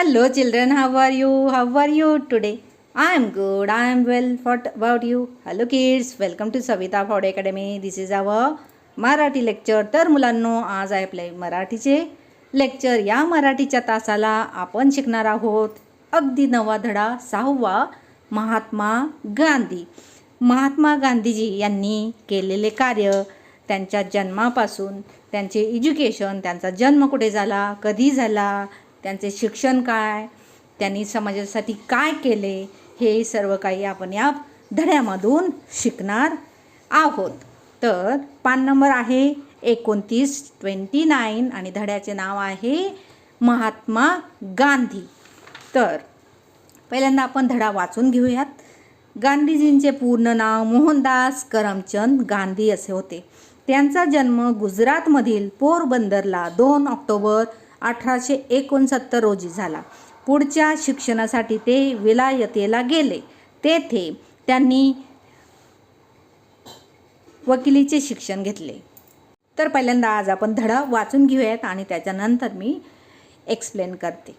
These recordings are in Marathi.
Hello, children. How are you? How are you today? I am good. I am well. What about you? Hello, kids. Welcome to Savita Ford Academy. This is our Marathi lecture तर मुलांनो आज आहे आपले मराठीचे लेक्चर या मराठीच्या तासाला आपण शिकणार आहोत अगदी नवा धडा सहावा महात्मा गांधी महात्मा गांधीजी यांनी केलेले कार्य त्यांच्या जन्मापासून त्यांचे एज्युकेशन त्यांचा जन्म कुठे झाला कधी झाला त्यांचे शिक्षण काय त्यांनी समाजासाठी काय केले हे सर्व काही आपण या धड्यामधून शिकणार आहोत. तर पान नंबर आहे एकोणतीस ट्वेंटी नाईन आणि धड्याचे नाव आहे महात्मा गांधी. तर पहिल्यांदा आपण धडा वाचून घेऊयात. गांधीजींचे पूर्ण नाव मोहनदास करमचंद गांधी असे होते. त्यांचा जन्म गुजरातमधील पोरबंदरला दोन ऑक्टोबर अठराशे एकोणसत्तर रोजी झाला. पुढच्या शिक्षणासाठी ते विलायतेला गेले. तेथे त्यांनी वकिलीचे शिक्षण घेतले. तर पहिल्यांदा आज आपण धडा वाचून घेऊयात आणि त्याच्यानंतर मी एक्सप्लेन करते.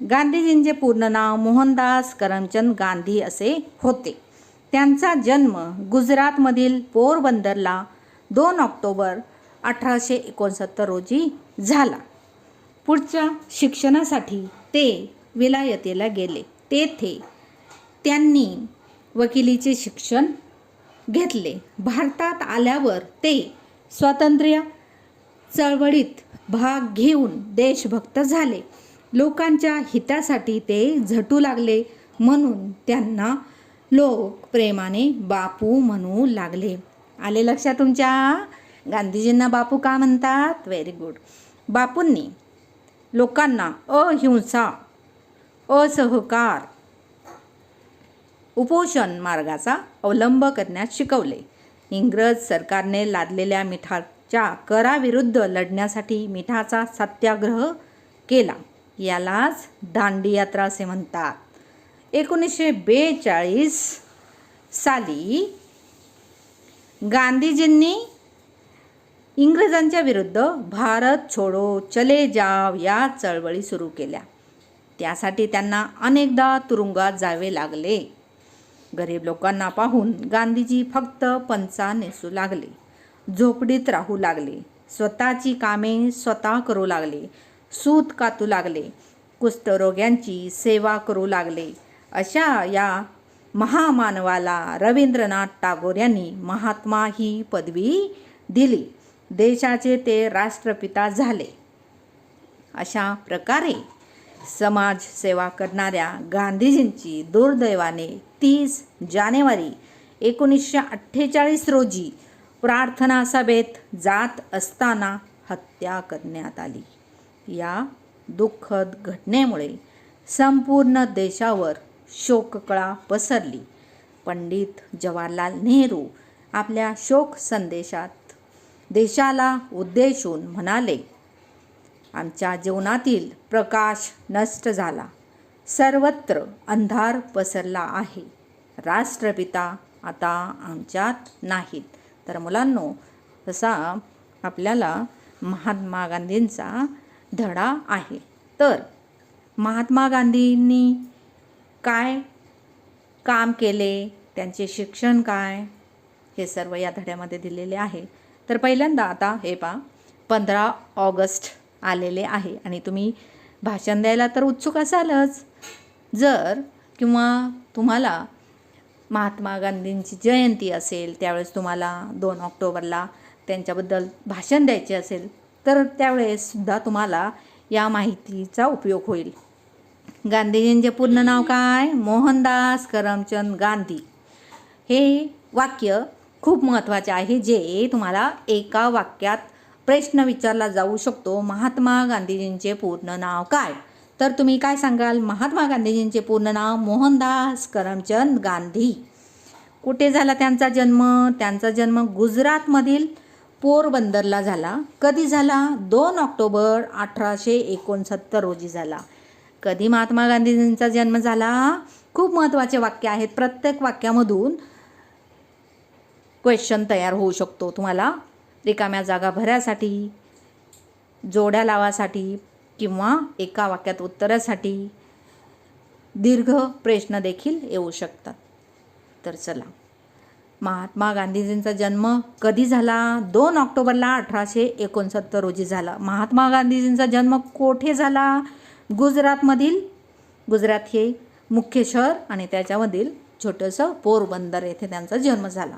गांधीजींचे पूर्ण नाव मोहनदास करमचंद गांधी असे होते. त्यांचा जन्म गुजरातमधील पोरबंदरला दोन ऑक्टोबर अठराशे एकोणसत्तर रोजी झाला. पुढच्या शिक्षणासाठी ते विलायतेला गेले. तेथे त्यांनी वकिलीचे शिक्षण घेतले. भारतात आल्यावर ते स्वातंत्र्य चळवळीत भाग घेऊन देशभक्त झाले. लोकांच्या हितासाठी ते झटू लागले म्हणून त्यांना लोक प्रेमाने बापू म्हणू लागले. आले लक्षात तुमच्या? गांधीजींना बापू का म्हणतात? व्हेरी गुड बापूंनी लोकांना अहिंसा असहकार. उपोषण मार्गाचा अवलंब करण्यास शिकवले. इंग्रज सरकारने लादलेल्या मिठाच्या कराविरुद्ध लढण्यासाठी मिठाचा सत्याग्रह केला. यालाच दांडी यात्रा असे म्हणतात. एकोणीसशे बेचाळीस साली गांधीजींनी इंग्रजांच्या विरुद्ध भारत छोडो चले जाव या चळवळी सुरू केल्या. त्यासाठी त्यांना अनेकदा तुरुंगात जावे लागले. गरीब लोकांना पाहून गांधीजी फक्त पंचा नेसू लागले झोपडीत राहू लागले स्वतःची कामे स्वतः करू लागले सूत कातू लागले कुष्ठरोग्यांची सेवा करू लागले. अशा या महामानवाला रवींद्रनाथ टागोर यांनी महात्मा ही पदवी दिली. देशाचे ते राष्ट्रपिता झाले. अशा प्रकारे समाजसेवा करणाऱ्या गांधीजींची दुर्दैवाने तीस जानेवारी एकोणीसशे अठ्ठेचाळीस रोजी प्रार्थना सभेत जात असताना हत्या करण्यात आली. या दुःखद घटनेमुळे संपूर्ण देशावर शोककळा पसरली. पंडित जवाहरलाल नेहरू आपल्या शोक संदेशात देशाला उद्देशून म्हणाले आमच्या जीवनातील प्रकाश नष्ट झाला. सर्वत्र अंधार पसरला आहे. राष्ट्रपिता आता आमच्यात नाहीत. तर मुलांनो तसा आपल्याला महात्मा गांधींचा धडा आहे. तर महात्मा गांधींनी काय काम केले? त्यांचे शिक्षण काय? हे सर्व या धड्यामध्ये दिलेले आहे. तर पहिल्यांदा आता हे पा पंधरा ऑगस्ट आलेले आहे आणि तुम्ही भाषण द्यायला तर उत्सुक असालच. जर किंवा तुम्हाला महात्मा गांधींची जयंती असेल त्यावेळेस तुम्हाला दोन ऑक्टोबरला त्यांच्याबद्दल भाषण द्यायचे असेल तर त्यावेळेससुद्धा तुम्हाला या माहितीचा उपयोग होईल. गांधीजींचे पूर्ण नाव काय? मोहनदास करमचंद गांधी. हे वाक्य खूप महत्त्वाचे आहे जे तुम्हाला एका वाक्यात प्रश्न विचारला जाऊ शकतो. महात्मा गांधीजींचे पूर्ण नाव काय? तर तुम्ही काय सांगाल? महात्मा गांधीजींचे पूर्ण नाव मोहनदास करमचंद गांधी. कुठे झाला त्यांचा जन्म? त्यांचा जन्म गुजरातमधील पोरबंदरला झाला. कधी झाला? दोन ऑक्टोबर अठराशे एकोणसत्तर रोजी झाला. कधी महात्मा गांधीजींचा जन्म झाला? खूप महत्त्वाचे वाक्य आहेत. प्रत्येक वाक्यामधून क्वेश्चन तयार होऊ शकतो तुम्हाला. रिकाम्या जागा भरासाठी जोड्या लावासाठी किंवा एका वाक्यात उत्तरासाठी दीर्घ प्रश्न देखील येऊ शकतात. तर चला. महात्मा गांधीजींचा जन्म कधी झाला? दोन ऑक्टोबरला अठराशे एकोणसत्तर रोजी झाला. महात्मा गांधीजींचा जन्म कोठे झाला? गुजरातमधील गुजरात हे मुख्य शहर आणि त्याच्यामधील छोटंसं पोरबंदर येथे त्यांचा जन्म झाला.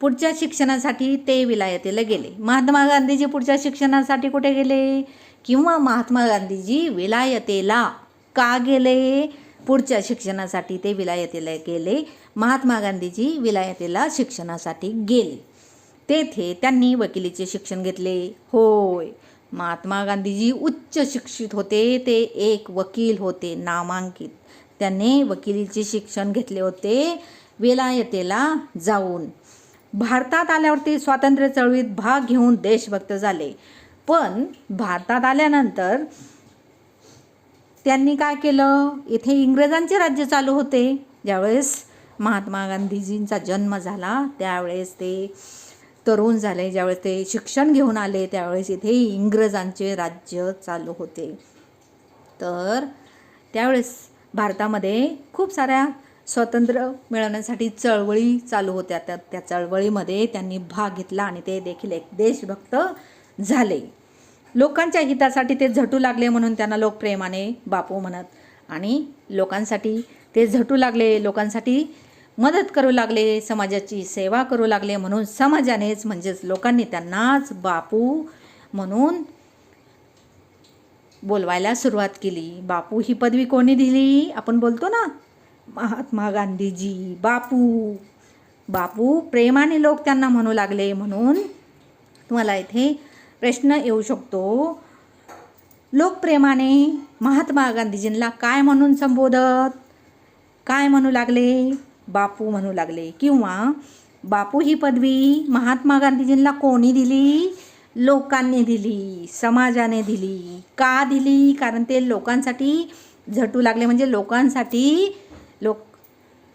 पुढच्या शिक्षणासाठी ते विलायतीला गेले. महात्मा गांधीजी पुढच्या शिक्षणासाठी कुठे गेले? किंवा महात्मा गांधीजी विलायतेला का गेले? पुढच्या शिक्षणासाठी ते विलायतेला गेले. महात्मा गांधीजी विलायतेला शिक्षणासाठी गेले. तेथे त्यांनी वकिलीचे शिक्षण घेतले. होय महात्मा गांधीजी उच्च शिक्षित होते. ते एक वकील होते नामांकित. त्यांनी वकिलीचे शिक्षण घेतले होते. विलायतेला जाऊन भारतात आल्यावरती स्वातंत्र्य चळवळीत भाग घेऊन देशभक्त झाले. पण भारतात आल्यानंतर त्यांनी काय केलं? इथे इंग्रजांचे राज्य चालू होते. ज्यावेळेस महात्मा गांधीजींचा जन्म झाला त्यावेळेस ते तरुण झाले ज्यावेळेस ते शिक्षण घेऊन आले त्यावेळेस इथे इंग्रजांचे राज्य चालू होते. तर त्यावेळेस भारतामध्ये खूप साऱ्या स्वातंत्र्य मिळवण्यासाठी चळवळी चालू होत्या. त्या त्या चळवळीमध्ये त्यांनी भाग घेतला आणि ते देखील एक देशभक्त झाले. लोकांच्या हितासाठी ते झटू लागले म्हणून त्यांना लोक प्रेमाने बापू म्हणत आणि लोकांसाठी ते झटू लागले लोकांसाठी मदत करू लागले समाजाची सेवा करू लागले म्हणून समाजानेच म्हणजेच लोकांनी त्यांनाच बापू म्हणून बोलवायला सुरुवात केली. बापू ही पदवी कोणी दिली? आपण बोलतो ना. महात्मा गांधीजी बापू. बापू प्रेमाने लोक त्यांना म्हणू लागले म्हणून तुम्हाला इथे प्रश्न येऊ शकतो. लोकप्रेमाने महात्मा गांधीजींना काय म्हणून संबोधत? काय म्हणू लागले? बापू म्हणू लागले. किंवा बापू ही पदवी महात्मा गांधीजींना कोणी दिली? लोकांनी दिली समाजाने दिली. का दिली? कारण ते लोकांसाठी झटू लागले. म्हणजे लोकांसाठी लोक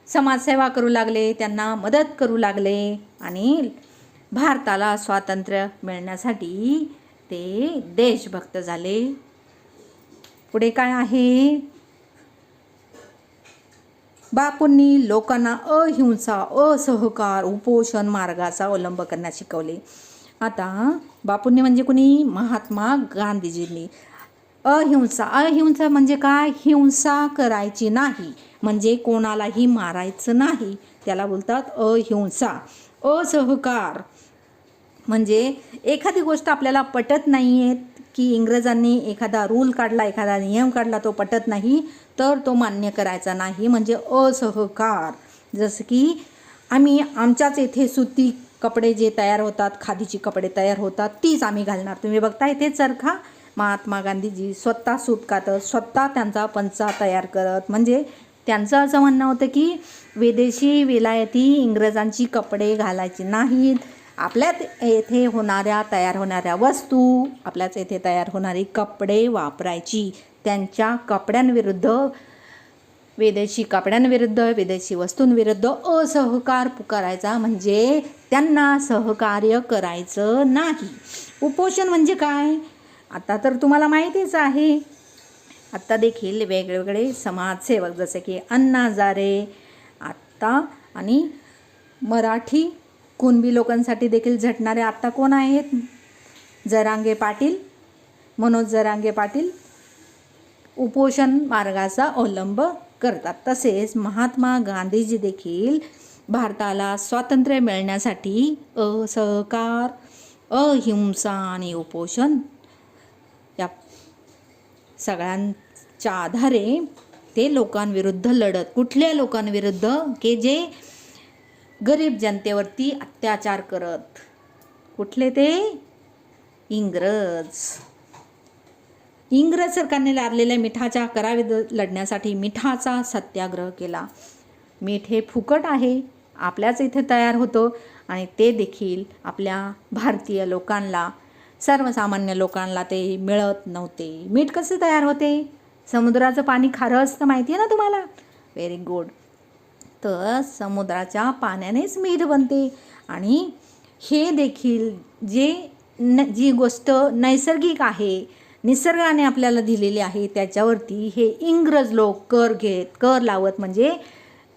समाजसेवा करू लागले त्यांना मदत करू लागले आणि भारताला स्वातंत्र्य मिळण्यासाठी ते देशभक्त झाले. पुढे काय आहे? बापूंनी लोकांना अहिंसा असहकार उपोषण मार्गाचा अवलंब करण्यास शिकवले. आता बापूंनी म्हणजे कुणी? महात्मा गांधीजींनी. अहिंसा. अहिंसा म्हणजे काय? हिंसा करायची नाही. म्हणजे कोणालाही मारायचं नाही. त्याला बोलतात अहिंसा. असहकार. म्हणजे एखादी गोष्ट आपल्याला पटत नाही आहे की इंग्रजांनी एखादा रूल काढला एखादा नियम काढला तो पटत नाही तर तो मान्य करायचा नाही. म्हणजे असहकार. जसं की आम्ही आमच्याच येथे सुती कपडे जे तयार होतात खादीची कपडे तयार होतात तीच आम्ही घालणार. तुम्ही बघता इथे चरखा? महात्मा गांधीजी स्वतः सूत कातत स्वतः त्यांचा पंचा तयार करत. म्हणजे त्यांचं असं म्हणणं होतं की विदेशी विलायती इंग्रजांची कपडे घालायची नाहीत. आपल्यात येथे होणाऱ्या तयार होणाऱ्या वस्तू आपल्याच येथे तयार होणारी कपडे वापरायची. त्यांच्या कपड्यांविरुद्ध विदेशी कपड्यांविरुद्ध विदेशी वस्तूंविरुद्ध असहकार पुकारायचा. म्हणजे त्यांना सहकार्य करायचं नाही. उपोषण म्हणजे काय? आता तर तुम्हाला माहितीच आहे. आत्ता देखील वेगवेगळे समाजसेवक जसे की अण्णा जारे आत्ता आणि मराठी कुणबी लोकांसाठी देखील झटणारे आत्ता कोण आहेत? जरांगे पाटील मनोज जरांगे पाटील उपोषण मार्गाचा अवलंब करतात. तसेच महात्मा गांधीजी देखील भारताला स्वातंत्र्य मिळण्यासाठी असहकार अहिंसा आणि उपोषण या सगळ्यांच्या आधारे ते लोकांविरुद्ध लढत कुठल्या लोकांविरुद्ध की जे गरीब जनतेवरती अत्याचार करत. कुठले ते? इंग्रज. इंग्रज सरकारने लादलेल्या मिठाच्या कराविरुद्ध लढण्यासाठी मिठाचा सत्याग्रह केला. मीठ हे फुकट आहे आपल्याच इथे तयार होतं आणि ते देखील आपल्या भारतीय लोकांना सर्वसामान्य लोकांना ते मिळत नव्हते. मीठ कसे तयार होते? समुद्राचं पाणी खारं असतं माहिती आहे ना तुम्हाला? व्हेरी गुड तर समुद्राच्या पाण्यानेच मीठ बनते. आणि हे देखील जे न जी गोष्ट नैसर्गिक आहे निसर्गाने आपल्याला दिलेली आहे त्याच्यावरती हे इंग्रज लोक कर घेत कर लावत म्हणजे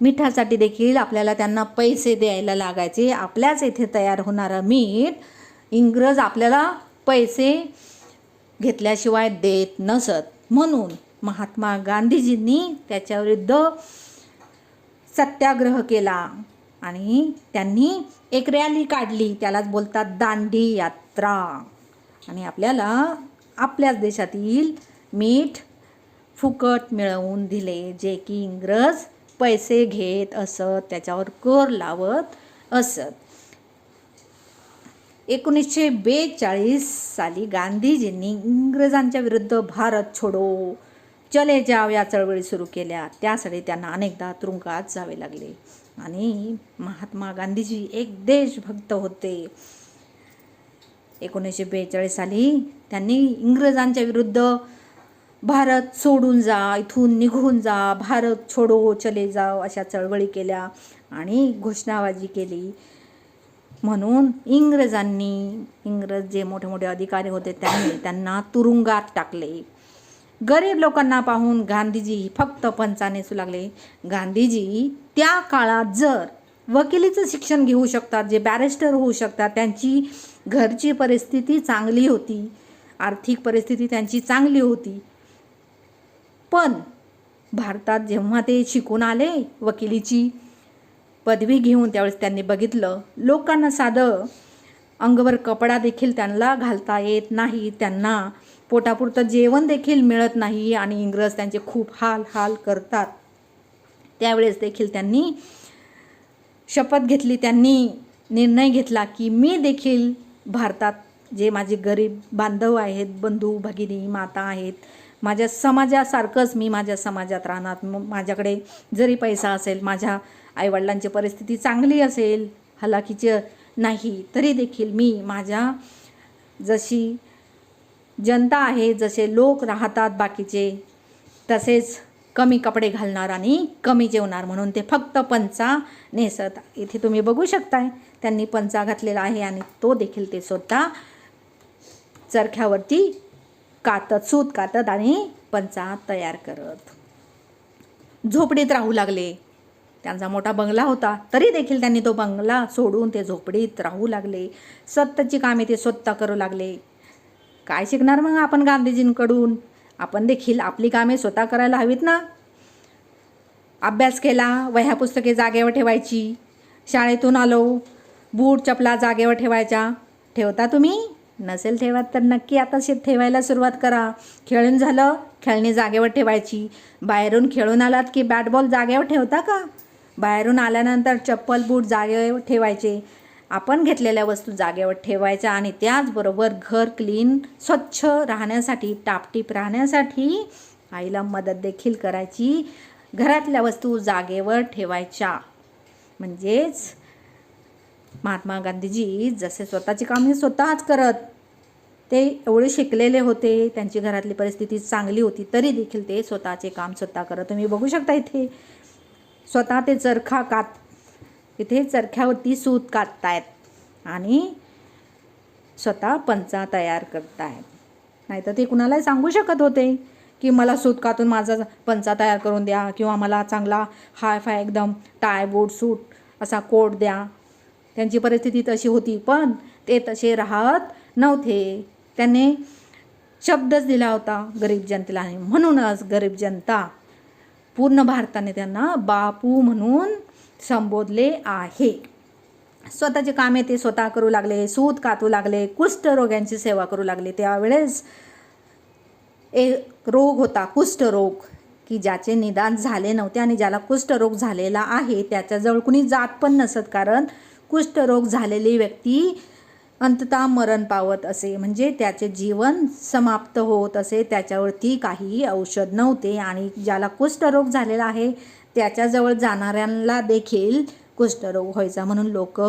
मिठासाठी देखील आपल्याला त्यांना पैसे द्यायला लागायचे. आपल्याच येथे तयार होणारं मीठ इंग्रज आपल्याला पैसे घेतल्याशिवाय देत नसत. म्हणून महात्मा गांधीजींनी त्याच्याविरुद्ध सत्याग्रह केला आणि त्यांनी एक रॅली काढली. त्यालाच बोलतात दांडी यात्रा. आणि आपल्याला आपल्याच देशातील मीठ फुकट मिळवून दिले. जे की इंग्रज पैसे घेत असत त्याच्यावर कर लावत असत. एकोणीसशे बेचाळीस साली गांधीजींनी इंग्रजांच्या विरुद्ध भारत छोडो. चले जाव या चळवळी सुरू केल्या. त्यासाठी त्यांना अनेकदा तुरुंगात जावे लागले. आणि महात्मा गांधीजी एक देशभक्त होते. एकोणीसशे बेचाळीस साली त्यांनी इंग्रजांच्या विरुद्ध भारत सोडून जा इथून निघून जा भारत छोडो चले जाव अशा चळवळी केल्या आणि घोषणाबाजी केली. म्हणून इंग्रजांनी इंग्रज जे मोठे मोठे अधिकारी होते त्यांनी त्यांना तुरुंगात टाकले. गरीब लोकांना पाहून गांधीजी फक्त पंचाने नेसू लागले. गांधीजी त्या काळात जर वकिलीचं शिक्षण घेऊ शकतात जे बॅरिस्टर होऊ शकतात त्यांची घरची परिस्थिती चांगली होती आर्थिक परिस्थिती त्यांची चांगली होती. पण भारतात जेव्हा ते शिकून आले वकिलीची पदवी घेऊन त्यावेळेस त्यांनी बघितलं. लोकांना साधं अंगवर कपडा देखील त्यांना घालता येत नाही. त्यांना पोटापुरतं जेवण देखील मिळत नाही आणि इंग्रज त्यांचे खूप हाल हाल करतात. त्यावेळेस देखील त्यांनी शपथ घेतली. त्यांनी निर्णय घेतला की मी देखील भारतात जे माझे गरीब बांधव आहेत बंधू भगिनी माता आहेत माझ्या समाजासारखंच मी माझ्या समाजात राहणार. माझ्याकडे जरी पैसा असेल माझ्या आईवडिलांची परिस्थिती चांगली असेल हलाखीचे नाही तरी देखील मी माझ्या जशी जनता आहे जसे लोक राहतात बाकीचे तसेच कमी कपडे घालणार आणि कमी जेवणार म्हणून ते फक्त पंचा नेसत. इथे तुम्ही बघू शकताय त्यांनी पंचा घातलेला आहे आणि तो देखील ते स्वतः चरख्यावरती कातत सूत कातत आणि पंचा तयार करत. झोपडीत राहू लागले. त्यांचा मोठा बंगला होता. तरी देखील त्यांनी तो बंगला सोडून ते झोपडीत राहू लागले. स्वतःची कामे ते स्वतः करू लागले. काय शिकणार मग आपण गांधीजींकडून? आपण देखील आपली कामे स्वतः करायला हवीत ना? अभ्यास केला वह्या पुस्तके जागेवर ठेवायची. शाळेतून आलो बूट चपला जागेवर ठेवायच्या ठेवता तुम्ही? नसेल ठेवत तर नक्की आता शेत ठेवायला सुरुवात करा. खेळून झालं खेळणी जागेवर ठेवायची. बाहेरून खेळून आलात की बॅट बॉल जागेवर ठेवता का? बाहेरून आल्यानंतर चप्पल बूट जागेवर ठेवायचे. आपण घेतलेल्या वस्तू जागेवर ठेवायच्या आणि त्याचबरोबर घर क्लीन स्वच्छ राहण्यासाठी टापटीप राहण्यासाठी आईला मदत देखील करायची. घरातल्या वस्तू जागेवर ठेवायच्या. म्हणजेच महात्मा गांधीजी जसे स्वतःची कामे स्वतःच करत ते एवढे शिकलेले होते त्यांची घरातली परिस्थिती चांगली होती तरी देखील ते स्वतःचे काम स्वतः करत. तुम्ही बघू शकता इथे स्वतः ते चरखा कात इथे चरख्यावरती सूत काततायत आणि स्वतः पंचा तयार करतायत. नाहीतर ते कुणालाही सांगू शकत होते की मला सूत कातून माझा पंचा तयार करून द्या किंवा मला चांगला हाय फाय एकदम टाय बूट सूट असा कोट द्या. त्यांची परिस्थिती तशी होती पण ते तसे राहत नव्हते. त्यांनी शब्दच दिला होता गरीब जनतेला आणि म्हणूनच गरीब जनता पूर्ण भारताने त्यांना बापू म्हणून संबोधले आहे. स्वतःचे कामे ते स्वतः करू लागले सूत कातू लागले कुष्ठरोग्यांची सेवा करू लागले. त्यावेळेस एक रोग होता कुष्ठरोग की ज्याचे निदान झाले नव्हते आणि ज्याला कुष्ठरोग झालेला आहे त्याच्याजवळ कुणी जात पण नसत. कारण कुष्ठरोग झालेली व्यक्ती अंततः मरण पावत असे. म्हणजे त्याचे जीवन समाप्त होत असे. त्याच्यावरती काहीही औषध नव्हते आणि ज्याला कुष्ठरोग झालेला आहे त्याच्याजवळ जाणाऱ्यांना देखील कुष्ठरोग व्हायचा. म्हणून लोक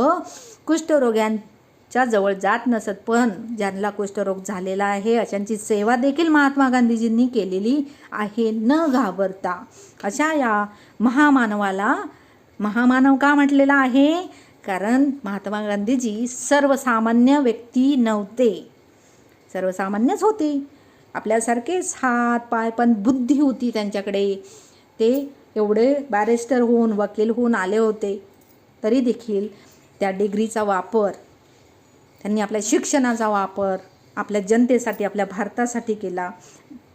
कुष्ठरोग्यांच्या जवळ जात नसत पण ज्यांना कुष्ठरोग झालेला आहे अशांची सेवा देखील महात्मा गांधीजींनी केलेली आहे. न घाबरता अशा या महामानवाला महामानव का म्हटलेला आहे? कारण महात्मा गांधीजी सर्वसामान्य व्यक्ती नव्हते. सर्वसामान्यच होते. आपल्यासारखेच हात पाय पण बुद्धी होती त्यांच्याकडे. ते एवढे बॅरिस्टर होऊन वकील होऊन आले होते. तरी देखील त्या डिग्रीचा वापर त्यांनी आपल्या शिक्षणाचा वापर आपल्या जनतेसाठी आपल्या भारतासाठी केला.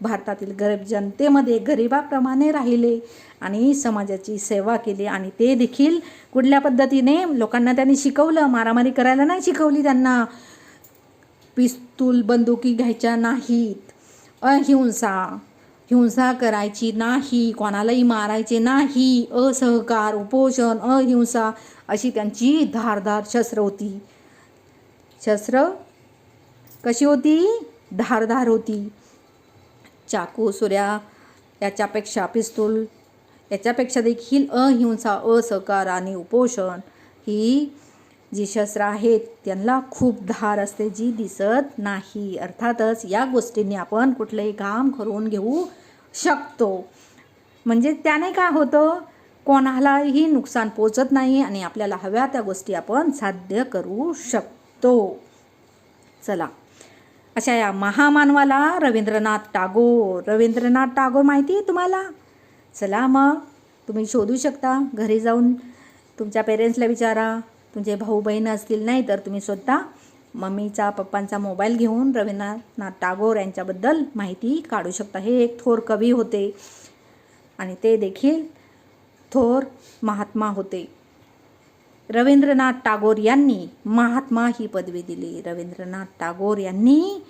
भारतातील गरीब जनतेमध्ये गरिबाप्रमाणे राहिले आणि समाजाची सेवा केली आणि ते देखील कुठल्या पद्धतीने लोकांना त्यांनी शिकवलं मारामारी करायला नाही शिकवली त्यांना. पिस्तूल बंदुकी घ्यायच्या नाहीत. अहिंसा हिंसा करायची नाही कोणालाही मारायचे नाही. असहकार उपोषण अहिंसा अशी त्यांची धारदार शस्त्र होती. शस्त्र कशी होती? धारधार होती. चाकू सुऱ्या याच्यापेक्षा पिस्तूल याच्यापेक्षा देखील अहिंसा असहकार आणि उपोषण ही जी शस्त्र आहेत त्यांना खूप धार असते जी दिसत नाही. अर्थातच या गोष्टींनी आपण कुठलंही काम करून घेऊ शकतो. म्हणजे त्याने काय होतं? कोणालाही नुकसान पोचत नाही आणि आपल्याला हव्या त्या गोष्टी आपण साध्य करू शकतो. चला. अशा या महामानवाला रवींद्रनाथ टागोर. रवींद्रनाथ टागोर माहिती आहे तुम्हाला? चला मग तुम्ही शोधू शकता. घरी जाऊन तुमच्या पेरेंट्सला विचारा. तुमचे भाऊ बहीण असतील नाही तर तुम्ही स्वतः मम्मीचा पप्पांचा मोबाईल घेऊन रवींद्रनाथ टागोर यांच्याबद्दल माहिती काढू शकता. हे एक थोर कवी होते. आणि ते देखील थोर महात्मा होते. रवींद्रनाथ टागोर यांनी महात्मा ही पदवी दिली. रवींद्रनाथ टागोर यांनी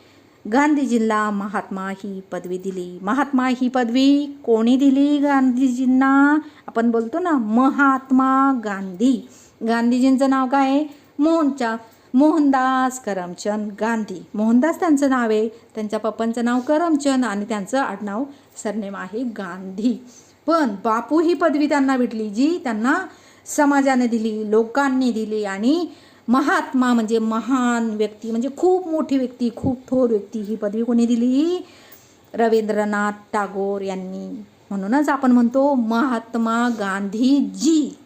गांधीजींना महात्मा ही पदवी दिली. महात्मा ही पदवी कोणी दिली? गांधीजींना. आपण बोलतो ना महात्मा गांधी. गांधीजींचं नाव काय? आहे मोहनच्या मोहनदास करमचंद गांधी. मोहनदास त्यांचं नाव आहे. त्यांच्या पप्पांचं नाव करमचंद आणि त्यांचं आडनाव सरनेम आहे गांधी. पण बापू ही पदवी त्यांना भेटली जी त्यांना समाजाने दिली लोकांनी दिली आणि महात्मा म्हणजे महान व्यक्ती म्हणजे खूप मोठी व्यक्ती खूप थोर व्यक्ती ही पदवी कोणी दिली? रवींद्रनाथ टागोर यांनी. म्हणूनच आपण म्हणतो महात्मा गांधीजी.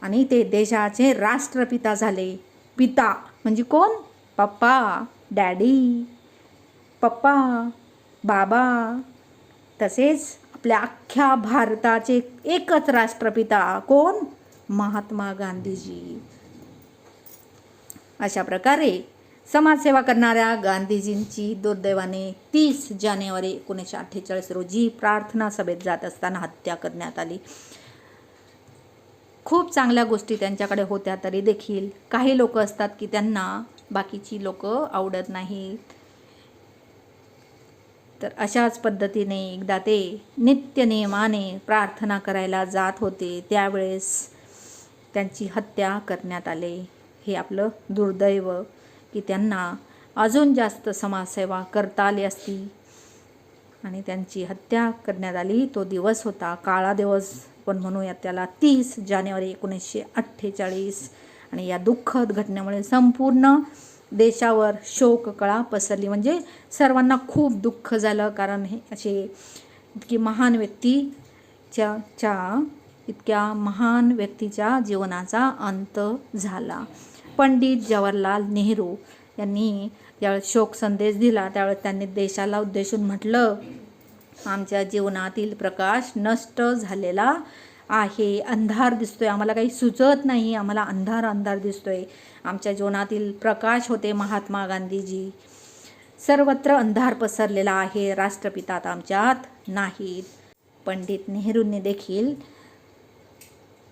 आणि ते देशाचे राष्ट्रपिता झाले. पिता म्हणजे कोण? पप्पा डॅडी पप्पा बाबा. तसेच आपल्या अख्ख्या भारताचे एकच राष्ट्रपिता कोण? महात्मा गांधीजी. अशा प्रकारे समाजसेवा करणाऱ्या गांधीजींची दुर्दैवाने तीस जानेवारी एकोणीसशे अठ्ठेचाळीस रोजी प्रार्थना सभेत जात असताना हत्या करण्यात आली. खूप चांगल्या गोष्टी त्यांच्याकडे होत्या तरी देखील काही लोक असतात की त्यांना बाकीची लोक आवडत नाहीत. तर अशाच पद्धतीने एकदा ते नित्य नियमाने प्रार्थना करायला जात होते त्यावेळेस त्यांची हत्या करण्यात आले. हे आपलं दुर्दैव की त्यांना अजून जास्त समाजसेवा करता आली असती आणि त्यांची हत्या करण्यात आली. तो दिवस होता काळा दिवस पण म्हणूया त्याला तीस जानेवारी एकोणीसशे अठ्ठेचाळीस. आणि या दुःखद घटनेमुळे संपूर्ण देशावर शोककळा पसरली. म्हणजे सर्वांना खूप दुःख झालं. कारण हे असे इतकी महान व्यक्तीच्या च्या इतक्या महान व्यक्तीच्या जीवनाचा अंत झाला. पंडित जवाहरलाल नेहरू यांनी ज्यावेळेस शोक संदेश दिला त्यावेळेस त्यांनी देशाला उद्देशून म्हटलं आमच्या जीवनातील प्रकाश नष्ट झालेला आहे अंधार दिसतो आहे आम्हाला काही सुचत नाही आम्हाला अंधार अंधार दिसतो आहे आमच्या जीवनातील प्रकाश होते महात्मा गांधीजी. सर्वत्र अंधार पसरलेला आहे राष्ट्रपिता आता आमच्यात नाहीत. पंडित नेहरूंनी देखील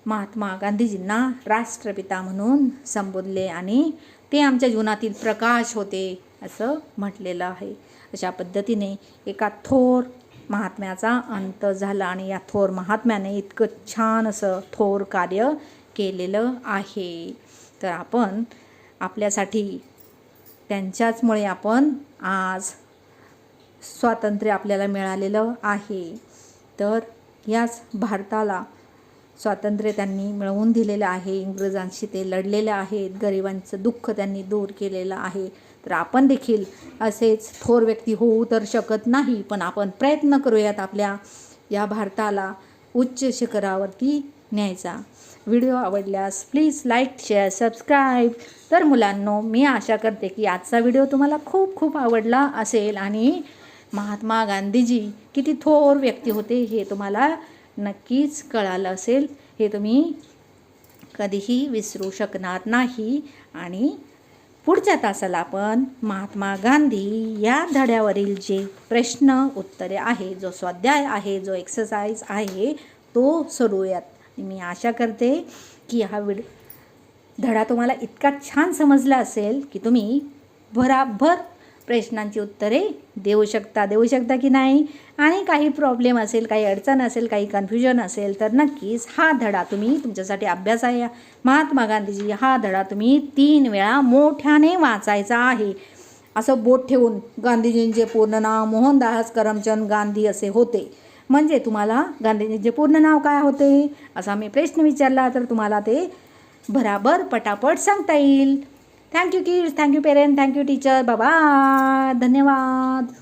महात्मा गांधीजींना राष्ट्रपिता म्हणून संबोधले आणि ते आमच्या जीवनातील प्रकाश होते असं म्हटलेलं आहे. अशा पद्धतीने एका थोर महात्म्याचा अंत झाला आणि या थोर महात्म्याने इतकं छान असं थोर कार्य केलेलं आहे. तर आपण आपल्यासाठी त्यांच्याचमुळे आपण आज स्वातंत्र्य आपल्याला मिळालेलं आहे. तर याच भारताला स्वातंत्र्य त्यांनी मिळवून दिलेलं आहे. इंग्रजांशी ते लढलेले आहेत. गरिबांचं दुःख त्यांनी दूर केलेलं आहे. तर आपण देखील असेच थोर व्यक्ती होऊ तर शकत नाही. पण आपण प्रयत्न करूयात आपल्या या भारताला उच्च शिखरावरती न्यायचा. व्हिडिओ आवडल्यास प्लीज लाईक शेअर सबस्क्राईब. तर मुलांनो मी आशा करते की आजचा व्हिडिओ तुम्हाला खूप खूप आवडला असेल. आणि महात्मा गांधीजी किती थोर व्यक्ती होते हे तुम्हाला नक्कीच कळालं असेल. हे तुम्ही कधीही विसरू शकणार नाही. आणि पुढच्या तासाला आपण महात्मा गांधी या धड्यावरील जे प्रश्न उत्तरे आहे जो स्वाध्याय आहे जो एक्सरसाइज आहे तो सोडवूयात. मी आशा करते की हा विड धडा तुम्हाला इतका छान समजला असेल की तुम्ही भराभर प्रश्नांची उत्तरे देऊ शकता. देऊ शकता की नाही? आणि काही प्रॉब्लेम असेल काही अडचण असेल काही कन्फ्युजन असेल तर नक्कीच हा धडा तुम्ही तुमच्यासाठी अभ्यास आहे. महात्मा गांधीजी हा धडा तुम्ही तीन वेळा मोठ्याने वाचायचा आहे. असं बोट ठेवून गांधीजींचे पूर्ण नाव मोहनदास करमचंद गांधी असे होते. म्हणजे तुम्हाला गांधीजींचे पूर्ण नाव काय होते? असा मी प्रश्न विचारला तर तुम्हाला ते भराभर पटापट सांगता येईल. Thank you kids thank you parent thank you teacher बाबा धन्यवाद.